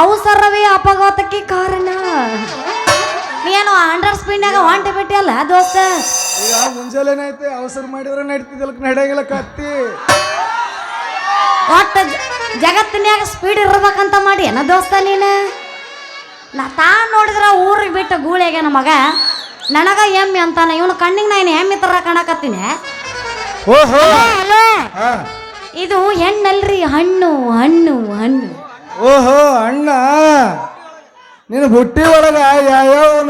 ಅವಸರವೇ ಅಪಘಾತಕ್ಕೆ ಕಾರಣ. ನೀನು ಹಂಡ್ರೆಡ್ ಸ್ಪೀಡ್ನಾಗ ಹೊಂಟೆ ಬಿಟ್ಟಿಯಲ್ಲ ದೋಸ್ತ? ಈಗ ಮುಂಜಾನೆ ಐತೆ ಅವಸರ ಮಾಡಿದ್ರೆ ನಡೀತಿದ್ದಲ್ಲ ನಡೆಯಂಗಿಲ್ಲ ಕತ್ತಿ. ಒಟ್ಟ ಜಗತ್ತಿನ್ಯಾಗ ಸ್ಪೀಡ್ ಇರಬೇಕಂತ ಮಾಡಿ ಏನ ದೋಸ್ತ ನೀನು? ನಾ ತಾನು ನೋಡಿದ್ರೆ ಊರಿಗೆ ಬಿಟ್ಟು ಗೂಳಿಗೆ ನಮ್ಮ ಮಗ. ನನಗ ಎಮ್ಮೆ ಅಂತಾನೆ ಇವನು ಕಣ್ಣಿಗೆ ನಾನು ಎಮ್ಮೆ ತರ ಕಾಣಕತ್ತೀನಿ? ಇದು ಹೆಣ್ಣಲ್ರಿ ಹಣ್ಣು ಹಣ್ಣು ಹಣ್ಣು. ಓಹೋ, ಅಣ್ಣ. ನೀನು ಹುಟ್ಟಿ ಒಳಗ ಯಾವ್ಯಾವ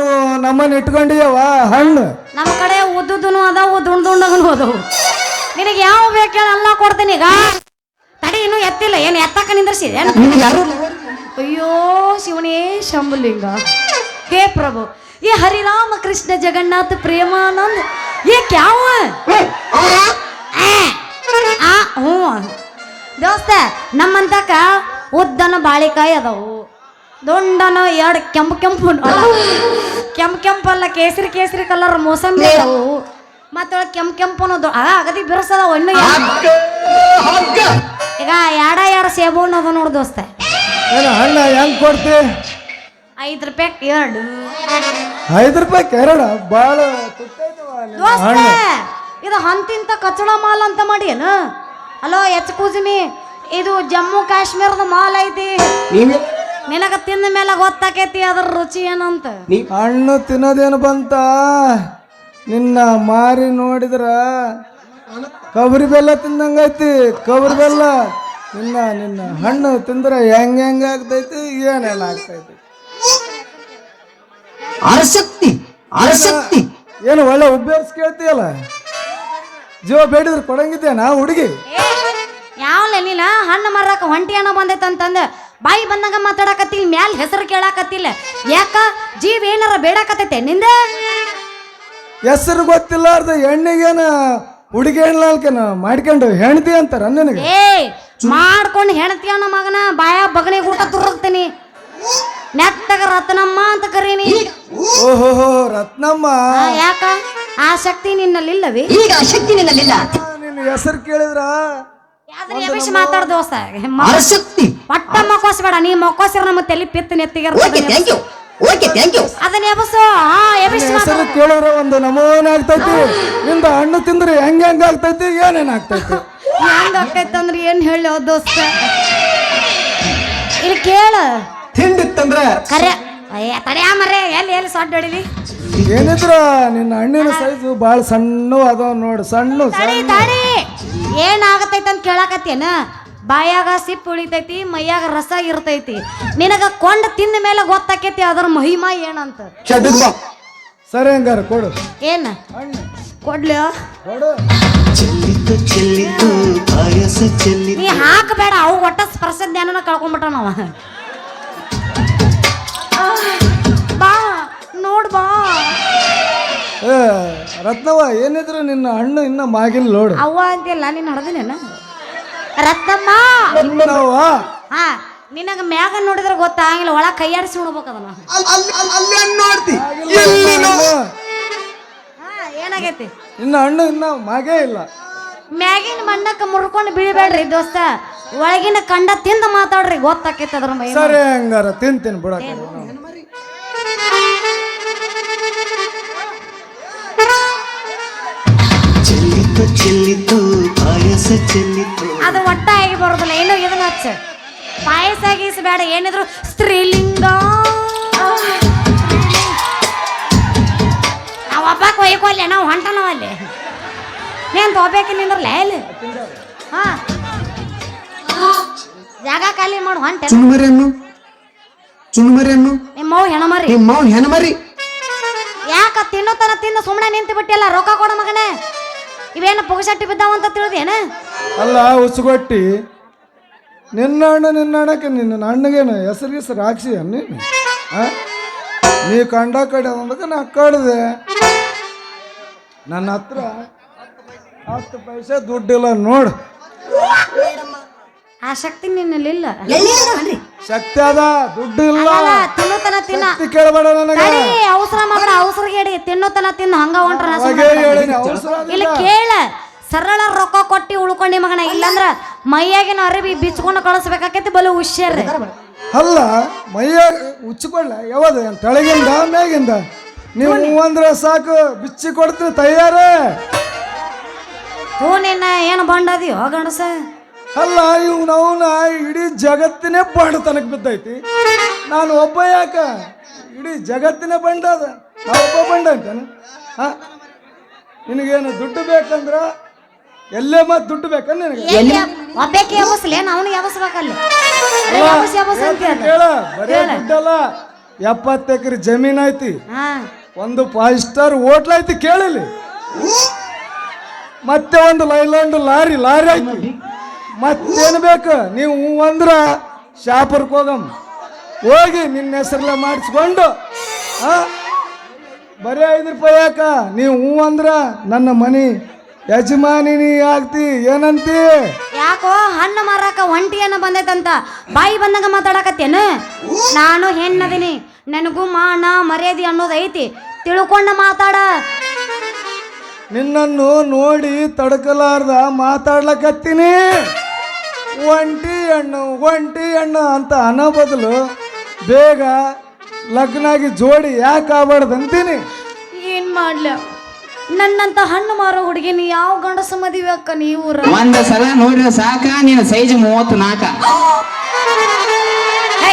ನಮ್ಮನ್ನ ಇಟ್ಕೊಂಡಿಯವ ಹಣ್ಣು. ನಮ್ಮ ಕಡೆ ಉದ್ದುದನು ಅದಾವು ದುಂಡು ದುಂಡಗನು ಅದಾವು ನಿನಗೆ ಯಾವ ಬೇಕು ಎಲ್ಲ ಕೊಡ್ತೀನಿ ಈಗ. ತಡಿ, ಇನ್ನೂ ಎತ್ತಿಲ್ಲ. ಏನು ಎತ್ತಕ್ಕ ನಿಂದ್ರಿಸಿದೆ? ಅಯ್ಯೋ, ಶಿವನೇ ಶಂಬುಲಿಂಗ ಹೇ ಪ್ರಭು ಈ ಹರಿರಾಮ ಕೃಷ್ಣ ಜಗನ್ನಾಥ ಪ್ರೇಮಾನಂದ್, ಏ ಕ್ಯಾವ? ಹ್ಞೂ. ದೋಸ್ತ ನಮ್ಮಂತಕ ಉದ್ದನ ಬಾಳೆಕಾಯಿ ಅದಾವು. ದೊಂಡನ ಎರಡು ಕೆಂಪು ಕೆಂಪು ಕೆಂಪು ಕೆಂಪು ಅಲ್ಲ ಕೇಸರಿ ಕೇಸರಿ ಕಲರ್ ಮೋಸಂಬಿ ಅದಾವು. ಮತ್ತೆ ಕೆಂಪು ಕೆಂಪು ಆ ಅಗದಿ ಬಿರಸದ ಒಣ್ಣು ಈಗ ಎರಡ ಎರಡು ಸೇಬು ಹಣ್ಣು ಅದ ನೋಡು ದೋಸ್ತ. ಹಣ್ಣ ಹೆಂಗ್ ಕೊಡ್ತಿ? ಐದು ರೂಪಾಯಿ ಎರಡು. ಐದು ರೂಪಾಯಿ ಕೆರಡ ಭಾಳ ದೋಸ್ತ ಇದು ಹಂತಿಂತ ಕಚಡ ಮಾಲ್ ಅಂತ ಮಾಡಿ ಏನು? ಹಲೋ ಎಚ್ ಕೂಜಿಮಿ ಇದು ಜಮ್ಮು ಕಾಶ್ಮೀರದ ಮಾಲ್ ಐತಿ. ನಿನಗ ತಿಂದ ಮೇಲೆ ಗೊತ್ತಾಕೈತಿ ಅದ್ರ ರುಚಿ ಏನಂತ. ಹಣ್ಣು ತಿನ್ನೋದೇನು ಬಂತ? ನಿನ್ನ ಮಾರಿ ನೋಡಿದ್ರ ಕಬರಿ ಬೆಲ್ಲ ತಿಂದಂಗೈತಿ ಕಬರಿ ಬೆಲ್ಲ. ನಿನ್ನ ನಿನ್ನ ಹಣ್ಣು ತಿಂದ್ರೆ ಹೆಂಗ್ ಹೆಂಗ ಆಗ್ತೈತಿ ಏನೆಲ್ಲ ಆಗ್ತೈತಿ? ಅರಶಕ್ತಿ ಅರಶಕ್ತಿ. ಏನು ಒಳ್ಳೆ ಉಬ್ಬೇರ್ಸ್ ಕೇಳ್ತೀಯಲ್ಲ? ಜೀವ ಬೇಡಿದ್ರೆ ಕೊಡಂಗಿದ್ದೇನಾ ಹುಡುಗಿ? ಹಣ್ಣು ಮಾರಕ ಹೊಂಟಿ ಹಣ ಬಂದೈತಂತಂದು ಬಾಯಿ ಬಂದಂಗ ಮಾತಾಡಕತ್ತಿಲ್ಲ ಮ್ಯಾಲ ಹೆಸರು ಕೇಳಾಕತ್ತಿಲ್ಲ. ಯಾಕ? ಜೀವ ಏನಾರ ಬೇಡಾಕತ್ತೈತೆ ನಿಂದ? ಹೆಸರು ಗೊತ್ತಿಲ್ಲಾರ್ದ ಹೆಣ್ಣಿಗೇನ ಹುಡುಗಿ ಹೆಣ್ಣಲ್ಕೇನ ಮಾಡ್ಕೊಂಡು ಹೆಣ್ತಿ ಅಂತಾರ ನನಗೆ? ಏ ಮಾಡ್ಕೊಂಡು ಹೆಣ್ತಿ ಅಣ್ಣ ಮಗನ ಬಾಯ ಬಗಣಿ ಊಟ ತುರುಗ್ತೀನಿ ನೆತ್ತಗ ರತ್ನಮ್ಮ ಅಂತ ಕರೀನಿ. ಓಹೋ ರತ್ನಮ್ಮ. ಯಾಕ? ಆ ಶಕ್ತಿ ನಿನ್ನಲ್ಲಿಲ್ಲವೇ? ಈಗ ಆ ಶಕ್ತಿ ನಿನ್ನಲ್ಲಿಲ್ಲ. ನಿನ್ನ ಹೆಸರು ಕೇಳಿದ್ರ? ಯಾವ್ದ್ರ ಎಬಿಸಿ ಮಾತಾಡ್ ದೋಸ್ತ ಅರಶಕ್ತಿ. ಒಟ್ಟ ಮೊಕ್ಕೋಸ್ಬೇಡ ನೀ ಮೊಕ್ಕೋಸಿರ ನಮ್ಮ ತಲೆ ಪಿತ್ತ ನೆತ್ತಿಗೆ okay thank you okay thank you ಅದನ್ನ ಎಬಸು ಹಾ ಎಬಿಸಿ ಹೆಸರು ಕೇಳಿದ್ರೆ ಒಂದು ನಮೂನೆ ಆಗ್ತೈತಿ. ನಿಂದ ಹಣ್ಣು ತಿಂದ್ರೆ ಹೆಂಗ ಹೆಂಗ ಆಗ್ತೈತಿ ಏನೇನ್ ಆಗ್ತೈತಿ? ಹೆಂಗ ಅಂದ್ರೆ ಏನ್ ಹೇಳಿ ದೋಸ್ತ? ಇಲ್ಲಿ ಕೇಳ. ತಿಂಡಿತ್ತಂದ್ರ ಕರೆ. ಅಯ್ಯ ತಡ್ಯಾ ಮರೆ ಎಲ್ಲಿ ಎಲ್ಲಿ ಸೊಡ್ಡ ಹೊಡಿಲಿ? ಏನಿದ್ರ ನಿನ್ನ ಹಣ್ಣಿನ ಸೈಜು ಭಾಳ ಸಣ್ಣ ಅದಾವ ನೋಡು ಸಣ್ಣ. ತಡಿ. ಅಂತ ಕೇಳಾಕತ್ತೇನ ಬಾಯಾಗ ಸಿಪ್ಪು ಉಳಿತೈತಿ ಮೈಯಾಗ ರಸ ಇರ್ತೈತಿ. ನಿನಗ ಕೊಂಡ ತಿಂದ ಮೇಲೆ ಗೊತ್ತಾಕೈತಿ ಅದರ ಮಹಿಮಾ ಏನಂತ? ಸರಿ ಹಂಗಾರ ಕೊಡು. ಏನ? ಕೊಡ್ಲಿ? ಕೊಡು. ಚೆಲ್ಲಿತು ಚೆಲ್ಲಿತು ಪಾಯಸ ಚೆಲ್ಲಿತು. ನೀ ಹಾಕಬೇಡ ಅವು ಒಟ್ಟ ಸ್ಪರ್ಶ ಜ್ಞಾನನ ಕಳ್ಕೊಂಬಿಟ್ಟ ನಾವ ಬಾ ನೋಡ್ ಬಾ. ರತ್ನವ ಏನಿದ್ರು ನಿನ್ನ ಹಣ್ಣು ಇನ್ನ ಮಾಗಿಲ್ ನೋಡು. ಅವ್ವ ಅಂತಿಲ್ಲ ನೀನ್ ಹಡದಿನೇನ ರತ್ನಮ್ಮ! ನಾವು ಹಾ ನಿನಗ ಮ್ಯಾಗ ನೋಡಿದ್ರೆ ಗೊತ್ತಾಗಿಲ್ಲ ಒಳ ಕೈಯಾಡಿಸಿ ಉಣ್ಬೇಕು ಅದನ್ನ. ಅಲ್ಲೇ ನೋಡ್ತಿ? ಹಾ ಏನಾಗೈತಿ? ನಿನ್ನ ಹಣ್ಣು ಇನ್ನ ಮಾಗೇ ಇಲ್ಲ. ಮ್ಯಾಗಿನ ಮಣ್ಣಕ್ಕ ಮುರ್ಕೊಂಡು ಬೀಳ್ಬೇಡ್ರಿ ದೋಸ್ತ. ಒಳಗಿನ ಕಂಡ ತಿಂದ ಮಾತಾಡ್ರಿ ಗೊತ್ತಾಕೈತಿ ಅದ್ರ ಮೈ ಸರಿ ಹಂಗಾರ ತಿಂತೀನಿ ಬಿಡಕ ಚೆಲ್ಲಿತು ಚೆಲ್ಲಿತು. ಅದು ಒಟ್ಟ ಆಗಿ ಬರೋದಿಲ್ಲ. ಏನು ಇದನ್ನ ಹಚ್ಚ? ಪಾಯಸ ಗೀಸ ಬೇಡ. ಏನಿದ್ರು ಸ್ತ್ರೀಲಿಂಗ. ನಾವು ಒಬ್ಬಕ್ಕೆ ಒಯ್ಕೊಲ್ಲೆ ನಾವು ಹೊಂಟನವ ಅಲ್ಲಿ. ನೀನ್ ತಗೋಬೇಕು ನಿಂದ್ರಲ್ಲ ಎಲ್ಲಿ ಹಾ. ಜಾಗ ಖಾಲಿ ಮಾಡು ಹೊಂಟೆ. ಚುನ್ಮರಿಯನ್ನು? ಚುನ್ಮರಿಯನ್ನು? ನಿಮ್ಮ ಮೌ ಹೆಣಮರಿ. ನಿಮ್ಮ ಮಾವ್ ಹೆಣಮರಿ? ಯಾಕ ತಿನ್ನೋತನ ತಿಂದು ಸುಮ್ಮನೆ ನಿಂತು ಬಿಟ್ಟಿಲ್ಲ ರೊಕ್ಕ ಕೊಡ ಮಗನೇ. ಇವೇನು ಪುಗಸಟ್ಟಿ ಬಿದ್ದಾವ ಅಂತ ತಿಳಿದೇನ? ಅಲ್ಲ ಉಸುಗೊಟ್ಟಿ ನಿನ್ನ ಅಣ್ಣ ನಿನ್ನ ಅಣ್ಣಕ್ಕೆ ನಿನ್ನ ಅಣ್ಣಗೇನು ಹೆಸರು ಹೆಸರು ಹಾಕ್ಸಿ ನೀನು? ನೀ ಕಂಡ ಕಡೆ ಅಂದಾಗ ನಾ ಕಳ್ದೆ ನನ್ನ ಹತ್ರ ಹತ್ತು ಪೈಸೆ ದುಡ್ಡಿಲ್ಲ ನೋಡು. ಆ ಶಕ್ತಿ ನಿನ್ನಲ್ಲಿಲ್ಲ ಶಕ್ತಿ ಅದ ದುಡ್ಡು ಇಲ್ಲ. ತಿನ್ನೋತನ ತಿನ್ನ ಶಕ್ತಿ ಕೇಳಬೇಡ ನನಗೆ. ತಡಿ ಅವಸರ ಮಾಡ ಅವಸರ ಗೇಡಿ ತಿನ್ನೋತನ ತಿನ್ನ ಹಂಗ ಹೊಂಟ್ರ ಇಲ್ಲಿ ಕೇಳ. ಸರಳ ರೊಕ್ಕ ಕೊಟ್ಟಿ ಉಳ್ಕೊಂಡಿ ಮಗನ ಇಲ್ಲಂದ್ರ ಮೈಯಾಗಿನ ಅರಿವಿ ಬಿಚ್ಕೊಂಡು ಕಳಿಸ್ಬೇಕಾಕೈತಿ ಬಲು ಹುಷಾರ್ ಅಲ್ಲ ಮೈಯ ಉಚ್ಚಿಕೊಳ್ಳ. ಯಾವ್ದು? ತಳಗಿಂದ ಮೇಗಿಂದ? ನೀವು ಅಂದ್ರೆ ಸಾಕು ಬಿಚ್ಚಿ ಕೊಡ್ತೀನಿ ತಯಾರೇ. ಹ್ಞೂ ನಿನ್ನ ಏನು ಬಂಡದಿಯೋ ಗಂಡಸ ಅಲ್ಲ ಇವ್ ನವನ ಇಡೀ ಜಗತ್ತಿನೇ ಬಂಡ ತನಕ ಬಿದ್ದೈತಿ. ನಾನು ಒಬ್ಬ ಯಾಕ? ಇಡೀ ಜಗತ್ತಿನೇ ಬಂಡ ಅದ. ಒಬ್ಬ ಬಂಡ ಅಂತಾನೆ? ಹಾ? ನಿನಗೇನು ದುಡ್ಡು ಬೇಕಂದ್ರ ಎಲ್ಲೇ ಮತ್ತೆ ದುಡ್ಡು ಬೇಕ ನಿನಗೆ? ಅವನು ಯಾವಸ್ಬೇಕಲ್ಲಿ ಅಂತ ಕೇಳ. ಬರೇ ದುಡ್ಡಲ್ಲ ಎಪ್ಪತ್ತು ಎಕರೆ ಜಮೀನ್ ಐತಿ. ಒಂದು ಫೈವ್ ಸ್ಟಾರ್ ಹೋಟ್ಲ್ ಐತಿ ಕೇಳಲಿ ಮತ್ತೆ ಒಂದು ಲೈಲ್ಯಾಂಡ್ ಲಾರಿ ಲಾರಿ ಐತಿ. ಮತ್ತೇನು ಬೇಕು? ನೀವು ಅಂದ್ರ ಶಾಪುರಕ್ಕೆ ಹೋಗಮ್. ಹೋಗಿ ನಿನ್ನ ಹೆಸರೆಲ್ಲ ಮಾಡಿಸ್ಕೊಂಡು ಬರೀ ಐದು ರೂಪಾಯಿ ಯಾಕ? ನೀವು ಹ್ಞೂ ಅಂದ್ರ ನನ್ನ ಮನಿ ಯಜಮಾನಿನಿ ಆಗ್ತಿ ಏನಂತಿ? ಯಾಕೋ ಹಣ್ಣು ಮಾರಾಕ ಒಂಟಿಯನ್ನ ಬಂದೈತಂತ. ಬಾಯಿ ಬಂದಂಗ ಮಾತಾಡಕತ್ತೇನು? ನಾನು ಹೆಣ್ಣದೀನಿ ನನಗೂ ಮಾನ ಮರ್ಯಾದೆ ಅನ್ನೋದು ಐತಿ. ತಿಳ್ಕೊಂಡ ಮಾತಾಡ. ನಿನ್ನನ್ನು ನೋಡಿ ತಡ್ಕಲಾರ್ದ ಮಾತಾಡ್ಲಕತ್ತೀನಿ. ಒಂಟಿ ಹಣ್ಣು ಒಂಟಿ ಹಣ್ಣು ಅಂತ ಅನ್ನೋ ಬದಲು ಬೇಗ ಲಗ್ನಾಗಿ ಜೋಡಿ ಯಾಕೆ ಆಗ್ಬಾರ್ದು ಅಂತೀನಿ? ಏನ್ ಮಾಡ್ಲ? ನನ್ನಂತ ಹಣ್ಣು ಮಾರೋ ಹುಡುಗಿನ ಯಾವ ಗಂಡಸ ಮದುವೆ ಅಕ್ಕ ನೀವು? ಒಂದ ಸಲ ನೋಡಿದ್ರೆ ಸಾಕ ನೀನು ಸೈಜ್ ಮೂವತ್ತು ನಾಲ್ಕ ಹೇ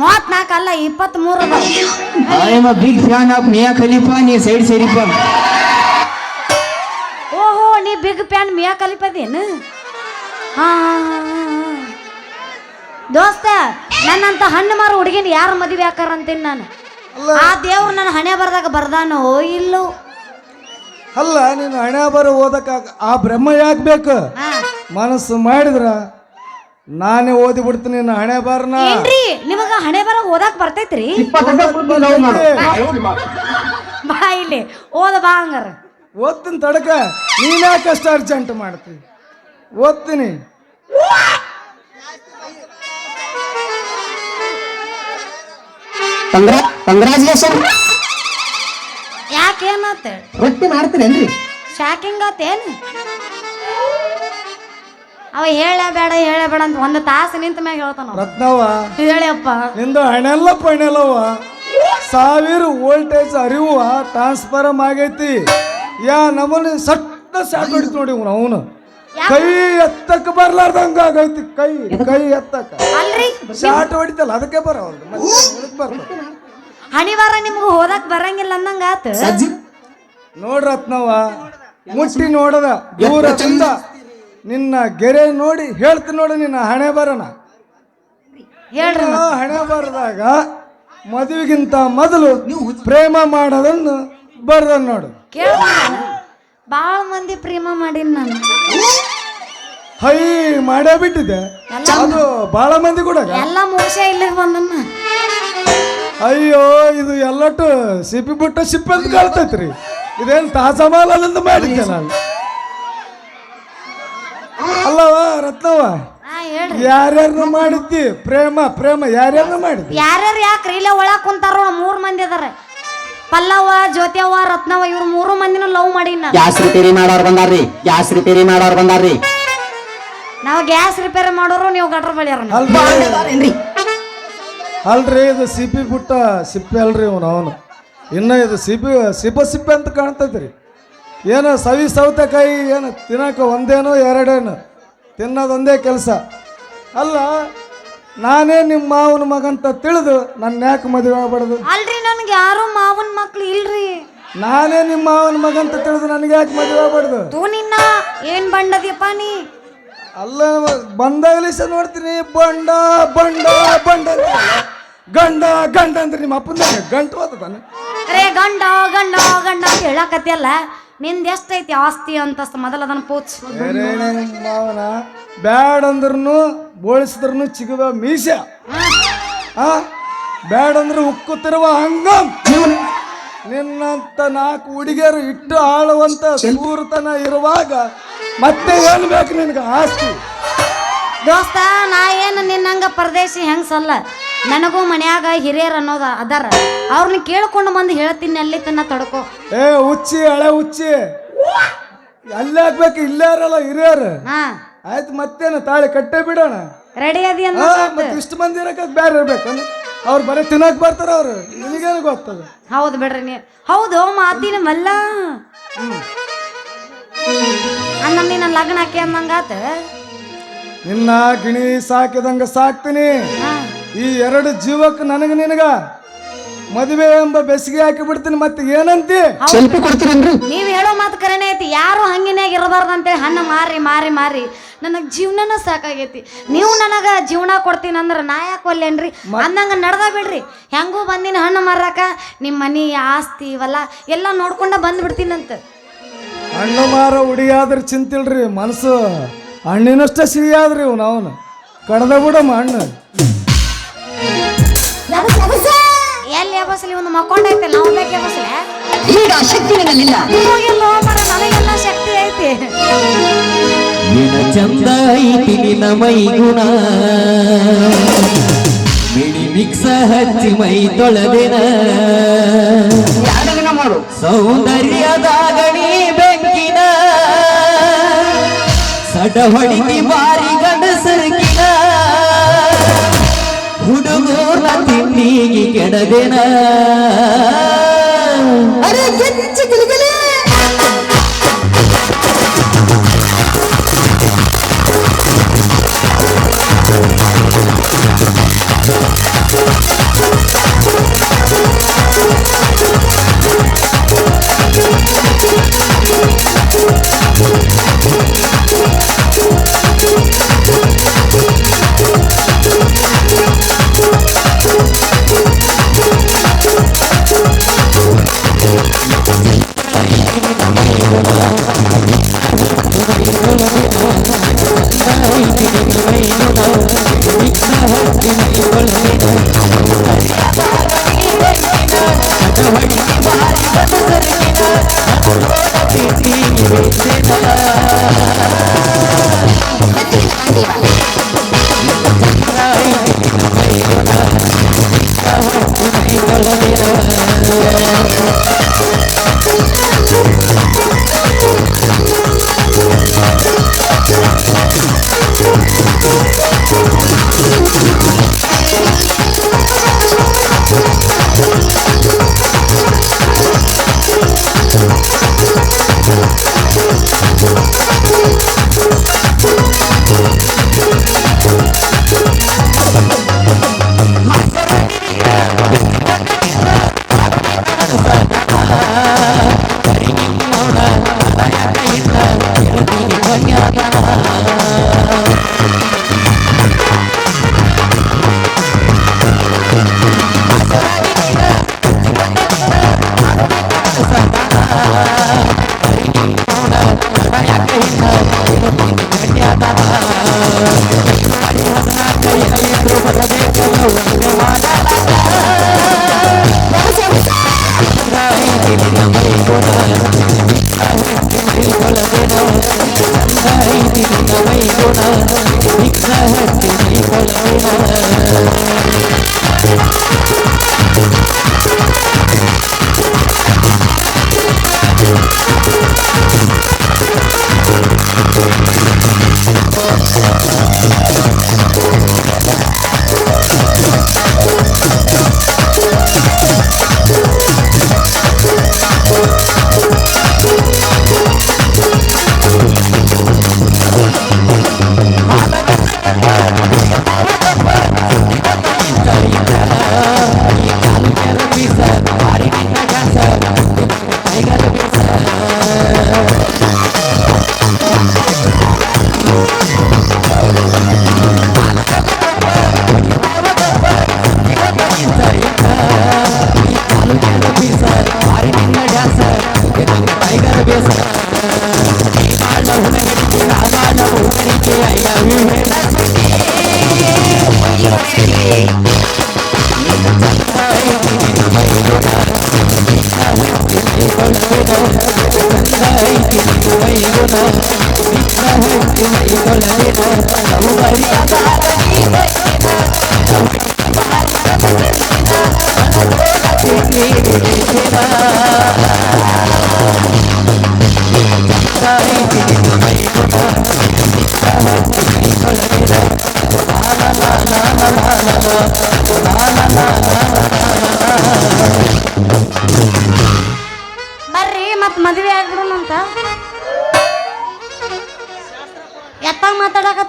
ಮೂವತ್ನಾಲ್ಕು ಅಲ್ಲ ಇಪ್ಪತ್ತ್ ಮೂರು I'm big fan of Mia Khalifa ನೀ ಸೈಡ್ ಸೇರಿಪ್ಪ ಓಹೋ ನೀ ಬಿಗ್ ಪ್ಯಾನ್ ಮಿಯಾ ಕಲಿಪದೇನು. ದೋಸ್ತ ನನ್ನಂತ ಹಣ್ಣು ಮಾರು ಹುಡುಗಿನ ಯಾರು ಮದುವೆ ಹಾಕಾರ ಅಂತೀನಿ ನಾನು? ಆ ದೇವ್ರು ನನ್ನ ಹಣೆ ಬರ್ದಾಗ ಬರ್ದಾನೋ ಇಲ್ಲೋ? ಅಲ್ಲ ನೀನು ಹಣೆ ಬರ ಓದಕ್ಕ ಆ ಬ್ರಹ್ಮ ಯಾಕೆ ಬೇಕು ಹಾ. ಮನಸ್ಸು ಮಾಡಿದ್ರ ನಾನೇ ಓದಿ ಬಿಡ್ತೀನಿ ನಿನ್ನ ಹಣೆ ಬಾರನ? ಏನ್ರಿ ನಿಮಗ ಹಣೆ ಬರ ಓದಕ್ ಬರ್ತೈತ್ರಿ? ಬಾ ಇಲ್ಲಿ ಓದ ಬಾ ಹಂಗಾರ. ಓದ್ತೀನಿ ತಡಕ ನೀನ್ಯಾಕೆ ಅಷ್ಟು ಅರ್ಜೆಂಟ್ ಮಾಡ್ತಿ? ಓದ್ತೀನಿ. ಕಂಗ್ರಾಚುಲೇಷನ್ ಯಾಕೇನಾತ? ರೊಟ್ಟಿ ಮಾಡ್ತೀರೇನ್ರಿ ಶಾಕಿಂಗ್ ಆತೇನು? ಅವ ಹೇಳ ಬೇಡ ಹೇಳ ಬೇಡ ಅಂತ ಒಂದು ತಾಸು ನಿಂತ ಮ್ಯಾಗ ಹೇಳ್ತಾನ. ರತ್ನವ್ವ ಹೇಳಪ್ಪ. ನಿಂದು ಹಣೆಲ್ಲ ಪಣೆಲ್ಲವ ಸಾವಿರ ವೋಲ್ಟೇಜ್ ಅರಿವು ಟ್ರಾನ್ಸ್ಫಾರಮ್ ಆಗೈತಿ. ಯಾ ನಮ್ಮಲ್ಲಿ ಸಟ್ಟ ಶಾಟ್ ಹೊಡಿತು ನೋಡಿ ಅವನು. ಕೈ ಎತ್ತಕ್ಕ ಬರ್ಲಾರ್ದಂಗ ಆಗೈತಿ. ಕೈ ಕೈ ಎತ್ತಕ್ಕ. ಅಲ್ರಿ? ಶಾಟ್ ಹೊಡಿತಲ್ಲ ಅದಕ್ಕೆ ಬರವಲ್ದು. ಮತ್ತೆ ಎದಕ್ ಬರ್ತದೆ? ಹಣಿವಾರ ನಿಮ್ಗೆ ಹೋದಕ್ ಬರಂಗಿಲ್ಲ ಅಂದಂಗ ಆತ? ನೋಡ್ರತ್ನವ್ವ ಮುಟ್ಟಿ ನೋಡದ. ಚಂದ. ನಿನ್ನ ಗೆರೆ ನೋಡಿ ಹೇಳ್ತ ನೋಡು ನಿನ್ನ ಹಣೆ ಬರೋಣ ಹೇಳ್ರಿ ಹಣೆ ಬರದಾಗ ಮದುವೆಗಿಂತ ಮೊದಲು ಪ್ರೇಮ ಮಾಡೋದನ್ನು ಬರ್ದ ನೋಡು. ಕೇಳ ಬಾಳ ಮಂದಿ ಪ್ರೇಮ ಮಾಡಿನ ನಾನು. ಹೈ ಮಾಡೇ ಬಿಟ್ಟಿದೆ ಅದು ಬಹಳ ಮಂದಿ ಕೂಡ. ಎಲ್ಲ ಮುಗಿಸೇ ಇಲ್ಲಿಗೆ ಬಂದನ್ನ. ಅಯ್ಯೋ ಇದು ಎಲ್ಲಟ್ಟು ಸಿಪ್ಪಿ ಬಿಟ್ಟ ಸಿಪ್ಪಿ ಅಂತ ಕಳ್ತೈತ್ರಿ ಇದೇನು ತಾಸಮಾಲದಿಂದ ಮಾಡಿದ್ದೆ ನಾನು. ಅಲ್ಲವ ರತ್ನವ? ಯಾರ್ಯಾರು ಹೇಳ್ರಿ. ಯಾರ್ಯಾರನ್ನ ಮಾಡಿದ್ದಿ? ಪ್ರೇಮ ಪ್ರೇಮ ಯಾರ್ಯಾರನ್ನ ಮಾಡಿದ್ದಿ? ಯಾರ್ಯಾರು ಯಾಕ್ರಿ? ಇಲ್ಲೇ ಒಳಗ್ ಕುಂತಾರೋ ಮೂರ್ ಮಂದಿ ಅದಾರ. ಪಲ್ಲವ್ವ ಜ್ಯೋತಿಯವ್ವ ರತ್ನವ್ವ ಇವ್ರು ಮೂರು ಮಂದಿನೂ ಲವ್ ಮಾಡಿ ನಾನು ಗ್ಯಾಸ್ ರಿಪೇರಿ ಮಾಡೋರ್ ಬಂದಾರ್ರಿ? ಗ್ಯಾಸ್ ರಿಪೇರಿ ಮಾಡೋರ್ ಬಂದಾರ್ರಿ? ನಾವು ಗ್ಯಾಸ್ ರಿಪೇರ್ ಮಾಡೋರು ನೀವು ಗಟ್ರ ಬಳಿಯಾರ ಅಲ್ರಿ. ಅಲ್ರಿ ಇದು ಸಿಪಿ ಬಿಟ್ಟ ಸಿಪ್ಪೆ ಅಲ್ರಿ ಇವನು ಅವನು. ಇನ್ನ ಇದು ಸಿಪಿ ಸಿಪ್ಪ ಸಿಪ್ಪೆ ಅಂತ ಕಾಣ್ತೈತ್ರಿ. ಏನೋ ಸವಿ ಸೌತೆಕಾಯಿ ಏನು ತಿನ್ನಕ ಒಂದೇನೋ ಎರಡೇನು ತಿನ್ನೋದೊಂದೇ ಕೆಲಸ. ಅಲ್ಲ ನಾನೇ ನಿಮ್ಮ ಮಾವನ ಮಗಂತ ತಿಳಿದು ನನ್ನ ಯಾಕೆ ಮದುವೆ ಆಗ್ಬಾರ್ದು? ಅಲ್ರಿ ನನ್ಗೆ ಯಾರು ಮಾವನ್ ಮಕ್ಳು ಇಲ್ರಿ. ನಾನೇ ನಿಮ್ಮ ಮಾವನ ಮಗಂತ ತಿಳಿದು ನನಗೆ ಯಾಕೆ ಮದುವೆ ಆಗ್ಬಾರ್ದು? ತೂ ನಿನ್ನ ಏನ್ ಬಂಡದಿಯಪ್ಪ ನೀ? ಅಲ್ಲ ಬಂದಾಗಲಿ ಸಹ ನೋಡ್ತೀನಿ. ಬಂಡ ಬಂಡ ಬಂಡ. ಗಂಡ ಗಂಡ ಅಂದ್ರೆ ನಿಮ್ಮ ಅಪ್ಪನ ಗಂಟು ಹೋಗ್ತಾನೆ ರೇ ಗಂಡ ಗಂಡ ಗಂಡ ಅಂತ ಹೇಳಕತ್ತಿಯಲ್ಲ. ನಿಂದ ಎಷ್ಟೈತಿ ಆಸ್ತಿ ಅಂತ ಮೊದಲ ಅದನ್ನ ಪೋಚ್ ಮಾವನ ಬ್ಯಾಡ್ ಅಂದ್ರೂ ಬೋಳಿಸಿದ್ರು ಚಿಗುವ ಮೀಸ. ಆ? ಬ್ಯಾಡ್ ಅಂದ್ರೆ ಉಕ್ಕುತ್ತಿರುವ ಹಂಗ. ನಿನ್ನಂತ ನಾಲ್ಕು ಹುಡುಗಿಯರು ಇಟ್ಟು ಆಳುವಂತ ಸೂರ್ತನ ಇರುವಾಗ ಮತ್ತೆ ಏನು ಬೇಕು ನಿನಗೆ? ಆಸ್ತಿ. ದೋಸ್ತ ನಾ ಏನು ನಿನ್ನಂಗ ಪರದೇಶಿ ಹೆಂಗ್ಸಲ್ಲ? ನನಗೂ ಮನ್ಯಾಗ ಹಿರಿಯರ್ ಅನ್ನೋದ ಅದಾರ. ಅವ್ರನ್ನ ಕೇಳ್ಕೊಂಡು ಬಂದು ಹೇಳ್ತೀನಿ ಅಲ್ಲಿ ತನ್ನ ತಡ್ಕೋ. ಏ ಹುಚ್ಚಿ ಹಳೆ ಹುಚ್ಚಿ. ಅಲ್ಲೇ ಹಾಕ್ಬೇಕು ಇಲ್ಲಾರಲ್ಲ ಹಿರಿಯರು. ಹಾ. ಆಯ್ತು ಮತ್ತೇನು? ತಾಳಿ ಕಟ್ಟೆ ಬಿಡೋಣ. ರೆಡಿ ಅದಿ ಮತ್ತೆ ಇಷ್ಟು ಮಂದಿ ಇರಕ್ಕೆ ಬೇರೆ ಇರ್ಬೇಕು. ಅವ್ರು ಬರೀ ತಿನ್ನಕ್ ಬರ್ತಾರ ಅವ್ರು. ನಿನಗೇನು ಗೊತ್ತದ? ಹೌದು ಬಿಡ್ರಿ ನೀ. ಹೌದು ಮಾತಿನ ಮಲ್ಲ. ಅಂದ ನಿನ್ನ ಲಗ್ನ ಹಾಕಿ ಅಂದಂಗಾತ ನಿನ್ನ ಗಿಣಿ ಸಾಕಿದಂಗ ಸಾಕ್ತೀನಿ. ಈ ಎರಡು ಜೀವಕ್ಕೆ ನನಗ ನಿನಗ ಮದುವೆ ಎಂಬ ಬೆಸಿಗೆ ಹಾಕಿ ಬಿಡ್ತೀನಿ ಮತ್ತೆ ಏನಂತಿ? ಸ್ವಲ್ಪ ಕೊಡ್ತೀರೇನ್ರಿ? ನೀವ್ ಹೇಳೋ ಮಾತು ಕರೆನೇ ಐತಿ ಯಾರು ಹಂಗಿನಾಗ ಇರಬಾರ್ದು ಅಂತೇಳಿ ಹಣ್ಣು ಮಾರಿ ಮಾರಿ ಮಾರಿ. ನನಗೆ ಜೀವನನ ಸಾಕಾಗೈತಿ. ನೀವು ನನಗ ಜೀವನ ಕೊಡ್ತೀನಿ ಅಂದ್ರೆ ನಾ ಯಾಕೆ ಒಲ್ಲೇನ್ರಿ? ಅಂದಂಗ ನಡ್ದ ಬಿಡ್ರಿ. ಹೆಂಗೂ ಬಂದಿನ ಹಣ್ಣು ಮಾರಾಕ ನಿಮ್ಮ ಮನಿ ಆಸ್ತಿ ಇವೆಲ್ಲ ಎಲ್ಲ ನೋಡ್ಕೊಂಡ ಬಂದ್ ಬಿಡ್ತೀನಂತ ಹಣ್ಣು ಮಾರ ಉಡಿಯಾದ್ರೆ ಚಿಂತಿಲ್ರಿ ಮನಸ್ಸು. ಹಣ್ಣಿನಷ್ಟೇ ಸಿಹಿ ಆದ್ರಿ ಇವ್ ಅವನು. ಕಡದ ಬಿಡಮ್ಮ ಹಣ್ಣು ಎಲ್ಲಿ ಯಾಬಸ್ಲಿ ಒಂದು ಮಕ್ಕೊಂಡೈತೆ ನಾವು ಬೇಕು ಯಾಬಸ್ಲೆ ಈಗ ಶಕ್ತಿ ನಿನ್ನಲ್ಲಿಲ್ಲ. ಹೋಗಿಲ್ಲ ಮರ ನನಗೆಲ್ಲ ಶಕ್ತಿ ಐತಿ. ನಿನ ಚಂದ ಐತಿ ನಿನ ಮೈಗುಣ. ಮಿಡಿ ಮಿಕ್ಸ ಹಚ್ಚಿ ಮೈ ತೊಳೆದಿನ. ಯಾರನ್ನ ಹೊಡಿತಿ ಬಾರಿ ಗಂಡಸರ್ಕಿನ ಹುಡುಗೂರ ತಿಂಡಿಗೆ ಕೆಡದೆನ. ಅರೆ ಗೆಚ್ಚಿ ಆ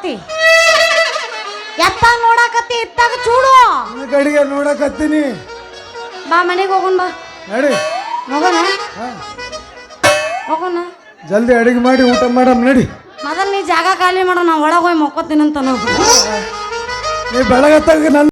ಮಾತಾಡಕತ್ತಿ ಎತ್ತ ನೋಡಾಕತ್ತಿ ಇತ್ತಾಗ ಚೂಡು. ನಿನ್ನ ಕಡೆಗೆ ನೋಡಕತ್ತೀನಿ. ಬಾ ಮನೆಗೆ ಹೋಗೋಣ ಬಾ. ನಡಿ. ಹೋಗೋಣ? ಹೋಗೋಣ? ಜಲ್ದಿ ಅಡಿಗೆ ಮಾಡಿ ಊಟ ಮಾಡಮ್ ನಡಿ. ಮೊದಲು ನೀ ಜಾಗ ಖಾಲಿ ಮಾಡೋ ನಾ ಒಳಗೆ ಹೋಗಿ ಮಕ್ಕೋತೀನಿ ಅಂತ ನೀ ಬೆಳಗತ್ತಾಗ ನನ್ನ